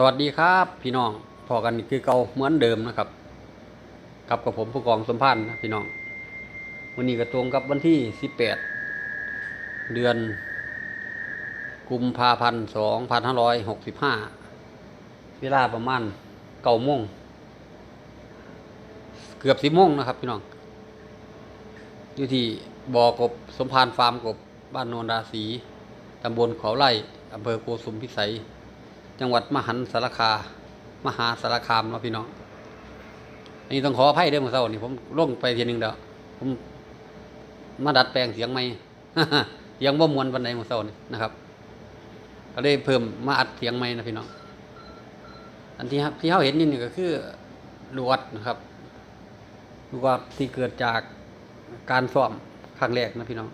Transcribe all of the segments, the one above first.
สวัสดีครับพี่น้องพอกันคือเก่าเหมือนเดิมนะครับกับกับผมผู้กองสมพันธ์นะพี่น้องวันนี้ก็ตรงกับวันที่ 18 เดือน กุมภาพันธ์2565 เวลาประมาณเก้าโมงเกือบสิบโมงนะครับพี่น้องอยู่ที่บ่อกบสมพานฟาร์มกบบ้านโนนราศีตำบลเขาไร่อำเภอโกสุมพิสัย จังหวัดมหันสารคา มหาสารคามเนาะพี่น้องอันนี้ต้องขออภัยเด้วยเมื่อเช้านี่ผมล่วงไปทีนึงเดียวผมมาดัดแปลงเสียงไม่เสียงบ่ามวนวันใดเมื่อเช้านี่นะครับก็เลยเพิ่มมาอัดเสียงไม่นะพี่น้องอันที่ที่เขาเห็นนี่นี่ก็คือลวดนะครับลวดที่เกิดจากการซ้อมครั้งแรกนะพี่น้อง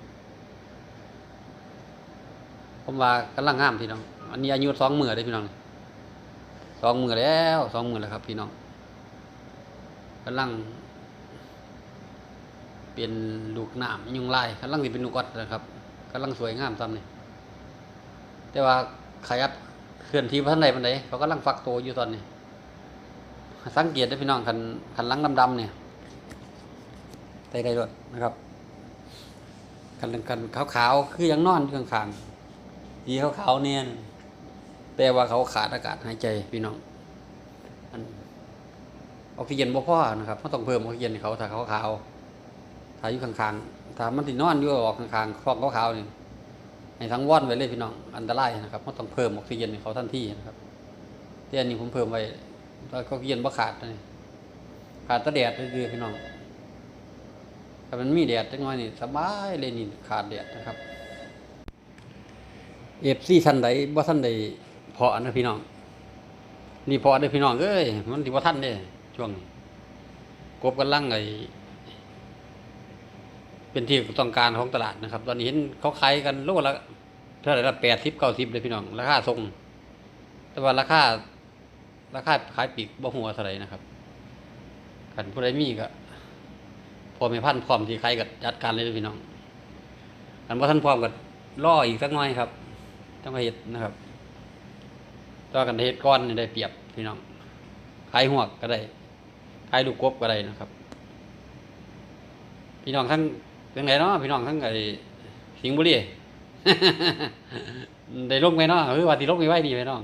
ผมว่ากำลังงามพี่น้อง อันนี้อายุสองหมือเลยพี่น้องสองหมือแล้วสองหมือแล้วครับ พี่น้องกำลัง เป็นลูกน้ำยุงลายกำลังเป็นลูกอดนะครับกำลังสวยงามซ้ำนี่แต่ว่าขยับเคลื่อนที่พันใดพันใดเขากำลังฟักตัวอยู่ตอนนี้ สังเกตได้พี่น้องคันคันลังดำๆเนี่ยใส่ได้ด้วยนะครับคันคันขาวๆคือยังนอนอยู่ข้างๆสีขาวๆเนี่ย แปลว่าเขาขาดอากาศหายใจพี่น้องอันออกซิเจนบ่พอนะครับเขาต้องเพิ่มออกซิเจนให้เขาถ้าเขาขาวถ้าอยู่ข้างๆถ้ามันตินอนอยู่ออกข้างๆคลองขาวนี่ให้ทั้งว่อนไว้เลยพี่น้อง อันตรายนะครับเขาต้องเพิ่มออกซิเจนให้เขาทันทีนะครับที่อันนี้ผมเพิ่มไว้ถ้ากซิเจนบ่ขาดนะนี่ขาดตะแดดคือๆพี่น้องถ้ามันมีแดดจังน่อยนี่สบายเลยนี่ขาดแดดนะครับเอฟซีท่านใดบ่ท่านใด เพาะนะพี่น้อง นี่เพาะได้อพี่น้องเอ้ยมันสิบ่าทันเด้ช่วงนี้กบกำลังไอเป็นที่ต้องการของตลาดนะครับ ตอนนี้เห็นเขาขายกันโลละเท่าไหร่ละแปดสิบเก้าสิบเลยพี่น้อง ราคาทรง แต่ว่าราคาราคาขายปีกบ่หัวเท่าไหร่นะครับกันผู้ใดมีก็พอไม่พันพร้อมที่ใครก็จัดการเลยพี่น้องอันว่าท่านพร้อมก็รออีกสักหน่อยครับต้องเห็ดนะครับ ตัวกันเห็ดก้อนนี่ได้เปรียบพี่น้องขายหัวกก็ได้ขายลูกกบก็ได้นะครับ พี่น้องทั้งเป็นไงเนาะพี่น้องทั้งไอ้สิงบุรี ได้ลงไปเนาะคือว่าที่ลงไปไว้ดีไปน้อง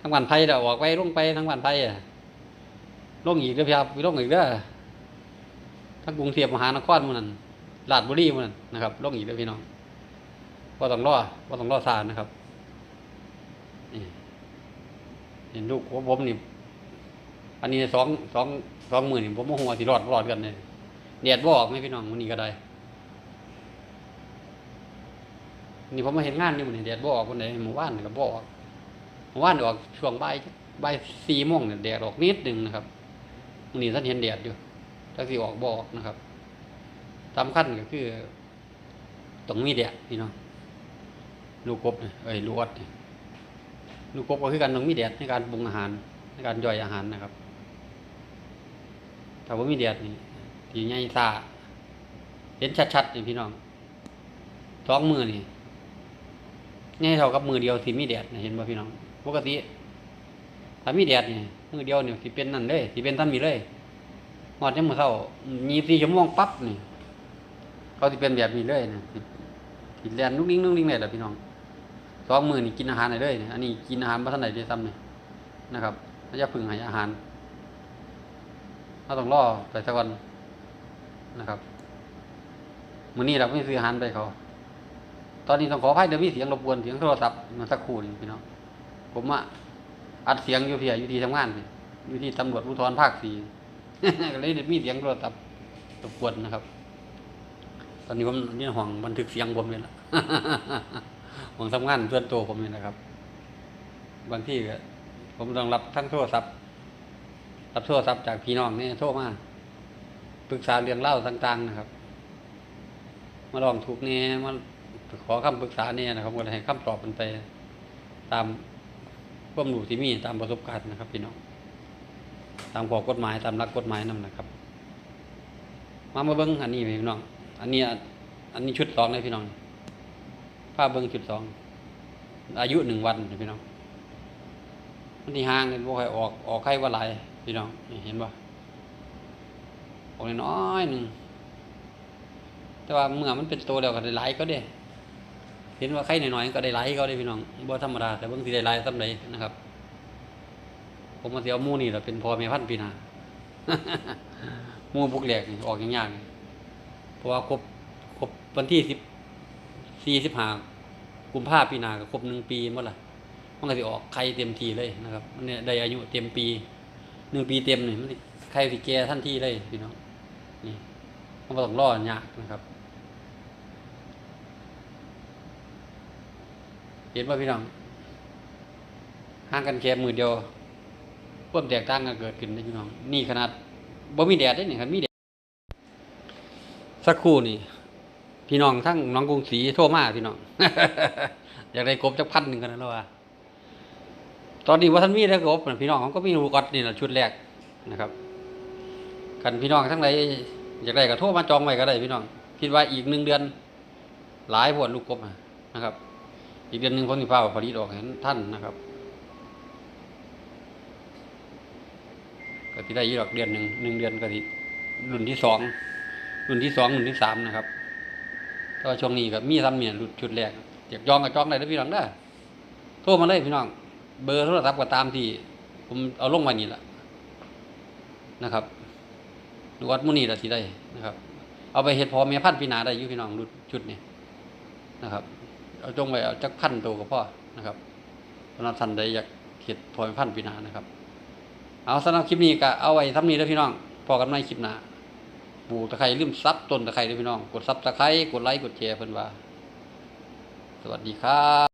ทั้งวันไผ่เดี๋ยวออกไปลงไปทั้งวันไผ่อะลงอีกเด้อพี่ครับลงอีกเด้อทั้งกรุงเทพมหานครมันนั่นราชบุรีมันนั่นนะครับลงอีกเด้อพี่น้องว่าต้องรอว่าต้องรอสารนะครับนี่เห็ นลูกผมนี่ อันนี้สองสองสองหมื่นนี่ผมโมโหสิรอดรอดกันเลยแดดบอกไหมพี่น้องวันนี้ก็ได้ นี่ผมมาเห็นงานนี่มันนี่แดดบออกคนไหนหมู่บ้านก็บอกหมู่บ้านออกช่วงบ่ายบ่ายสี่โมงเนี่ยแดดออกนิดหนึ่งนะครับวันนี้ท่านเห็นแดดอยู่ถ้าสิออกบออกนะครับสำคัญก็คือต้องมีแดดพี่น้องลูกกบเนี่ยเอ้ยลูกอดเนี่ย ลูกกบก็คือการต้องมีแดดในการปรุงอาหารในการย่อยอาหารนะครับ ถ้าว่ามีแดดนี่ทีใหญ่ซาเห็นชัดๆนี่พี่น้องสองมือนี่ใหญ่เท่ากับมือเดียวที่มีแดดนี่เห็นป่พี่น้องปกติถ้ามีแดดนี่มือเดียวเนี่ยสิเป็นนั่นเลยสิเป็นท่านมีเลยหอดยังมือเท่ามีสี่ชั่วโมงปั๊บนี่เขาสิเป็นแบบนี้เลยนะสิแลนนุ่งนิ่งนุ่งนิ่งเลยแหละพี่น้อง สองมือนี่กินอาหารไหนเลยเนี่ยอันนี้กินอาหารมาท่านไหนด้วยซ้ำเนี่ยนะครับไม่จะพึ่งให้อาหารเราต้องรอไปสักวันนะครับมื้อนี้เราไม่ซื้ออาหารไปเขา ตอนนี้ต้องขออภัยเดี๋ยวมีเสียงรบกวนเสียงโทรศัพท์มาสักครู่นึงพี่น้องผมอะอัดเสียงอยู่เพียอยู่ที่ทำงานอยู่ที่ตำรวจภูธรภาคสี่เลยมีเสียงโทรศัพท์รบกวนนะครับ ตอนนี้ผมนี่ห่วงบันทึกเสียงผมเลยละ ห่วงทำงานเพื่อนตัวผมนี่นะครับ บางที่ผมต้องรับทั้งโทรศัพท์ รับโทรศัพท์จากพี่น้องนี่โทรมาปรึกษาเรื่องเล่าต่างๆนะครับ มาลองถูกเนี่ยมาขอคำปรึกษาเนี่ยนะครับก็ให้คำตอบมันไป ตามความรู้ที่มีตามประสบการณ์นะครับ พี่น้อง ตามข้อกฎหมายตามหลักกฎหมายนั่นนะครับ มามาเบิ้งอันนี้พี่น้อง อันนี้อะอันนี้ชุดสองเลยพี่น้อง ภาพเบิ้งชุดสองอายุหนึ่งวันพี่น้องมันที่ห่างกันบ่ค่อยออกออกไข่ว่าหลพี่น้องเห็นบ่ออกน้อยหนึ่งแต่ว่าเมื่อมันเป็นตัวแล้วก็ได้หลก็เด้เห็นว่าไข่น้อยๆก็ได้หลก็ได้พี่น้องบ่ธรรมดาแต่เบิ่งสิได้หลายซำใดนะครับ ผมมาสิเอาหมู่นี่ล่ะเป็นพอแม่พันปีนามูบุกแหลกออกยากๆเพราะว่าครบครบวันที่10 45 กุมภาพีนาก็ครบหนึ่งปีหมดล่ะมันก็สิออกไข่เต็มทีเลยนะครับมันเนี่ยได้อายุเต็มปีหนึ่งปีเต็มนี่มันไข่สิแก่ทันทีเลยพี่น้องนี่มันต้องรอดยากนะครับเห็นว่าพี่น้องห่างกันแค่มือเดียวความแตกต่างกันเกิดขึ้นนะพี่น้อง นี่ขนาดบ่มีแดดได้นี่ครับมีแดดสักครู่นี่ พี่น้องทั้งน้องกรุงศรีโทรมาพี่น้องอยากได้กบจักพันหนึ่งกันนะแล้วว่า ตอนนี้ว่าท่านมีแล้กบพี่น้องเขาก็มีลูกกอดนี่แหละชุดแรกนะครับกันพี่น้องทั้งหลายอยากได้ก็โทรมาจองไว้ก็ได้พี่น้องคิดว่าอีกหนึ่งเดือน หลายพวดลูกกบอะนะครับ อีกเดือนหนึ่งคนที่เฝ้าผลิตออกให้ท่านนะครับก็ที่ได้ยี่ดอกเดือนหนึ่งหนึ่งเดือนก็ที่รุ่นที่สองรุ่นที่สองรุ่นที่สามนะครับ แต่ว่าช่วงนี้ก็มีซ้ำเนี่ยรุ่นชุดแรกอยากจองก็จองได้แล้วพี่น้องได้โทรมาเลยพี่น้อง เบอร์โทรศัพท์ก็ตามที่ ผมเอาลงไว้นี่แหละนะครับดูวัดมุนีละสิได้นะครับ เอาไปเฮ็ดพอเมียพันธุ์ปีนาได้ยู่พี่น้องรุ่นชุดนี้นะครับ เอาจงไว้เอาจักพันตัวก็พอนะครับสำหรับท่านใดอยากเฮ็ดพอเมียพันธุ์ปีนานะครับ เอาสำหรับคลิปนี้ก็เอาไว้ทำนี้แล้วพี่น้องพอกันในคลิปหน้า ปลูกตะไคร้ลืมซับต้นตะไคร้ด้วยพี่น้อง กดซับตะไคร้กดไลค์กดแชร์เพิ่นว่า สวัสดีครับ